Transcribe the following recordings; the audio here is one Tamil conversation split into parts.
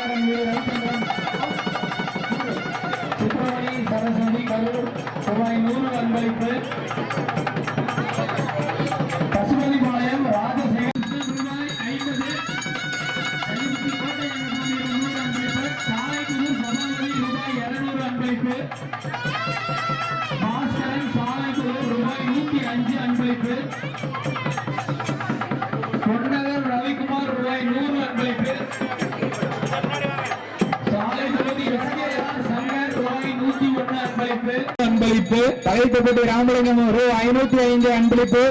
கல்யாணம் வீர ரவிச்சந்திரன். சுப்பிரமணி சரஸ்வதி கரூர். ரூபாய் நூறு அன்பளிப்பு பசுபதிபாளையம் ராஜசேகர். ரூபாய் ஐம்பது. ஐம்பத்தி கோட்டை ரங்கசாமி நூறு அன்பளிப்பு சாலைக்குழு சபாபதி ரூபாய் இருநூறு அன்பளிப்பு பாஸ்கரன் சாலைக்குழு ரூபாய் நூற்றி அஞ்சு அன்பளிப்பு அன்பளிப்பு. அன்பளிப்பு ராமலிங்கம் ரூ ஐநூத்தி ஐந்து அன்பளிப்பு.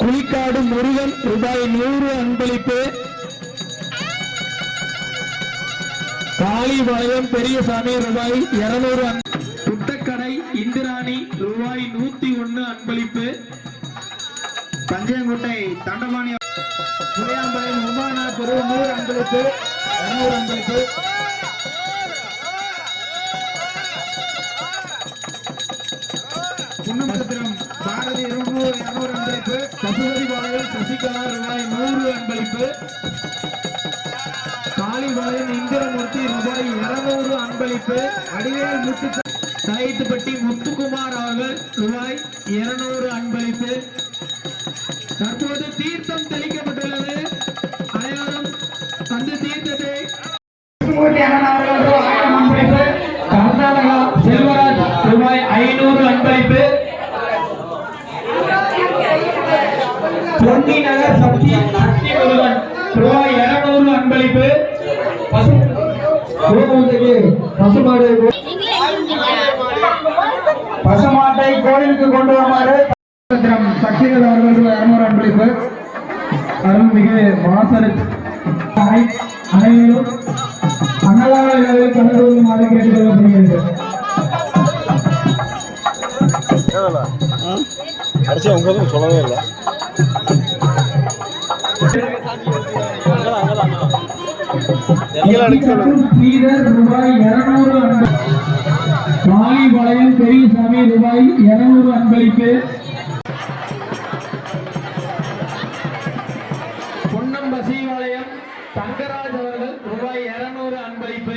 குளிக்காடு முருகன் ரூபாய் நூறு அன்பளிப்பு. காளிபாளையம் பெரியசாமி ரூபாய் இருநூறு புத்தக்கடை இந்திராணி ரூபாய் நூத்தி ஒன்னு அன்பளிப்பு. பஞ்சயங்கோட்டை தண்டபாணி புளியாம்பாளையம் உமானா நூறு அன்பளிப்பு இருநூறு அன்பளிப்பு புன்னம்பத்திரம் பாரதி இருநூறு இருநூறு அன்பளிப்பு பசுபதிபாளையம் சசிகலா ரூபாய் நூறு அன்பளிப்பு காளிபாளையம் இந்திரமூர்த்தி ரூபாய் இருநூறு அன்பளிப்பு அடிவேல் முத்து தாயித்துப்பட்டி முத்துக்குமார் அவர்கள் ரூபாய் இருநூறு அன்பளிப்பு தற்போது தீர்த்தம் தெளிக்கப்பட்டுள்ள அந்த தீர்த்தத்தை அன்பளிப்பு கர்நாடகா செல்வராஜ் ரூபாய் ஐநூறு அன்பளிப்பு. பொன்னி நகர் சக்தி சக்தி முருகன் ரூபாய் இருநூறு அன்பளிப்பு. பசு பசுமாடு பசுமாட்டை கோயிலுக்கு கொண்டு வருமாறு. பத்திரம் சக்திகள் அவர்கள் இருநூறு அன்பளிப்பு. அருள்மிகு மாசரு அனைவரும் கலந்து கொள்ளுமாறு கேட்டுக்கொள்ளப்படுகிறது உங்களுக்கு சொல்லவே இல்லை ஸ்ரீதர் ரூபாய் இருநூறு அன்பளிப்பு காளிபாளையம் பெரியசாமி ரூபாய் இருநூறு அன்பளிப்பு. குன்னம் பசிவாளையம் தங்கராஜ் அவர்கள் ரூபாய் இருநூறு அன்பளிப்பு.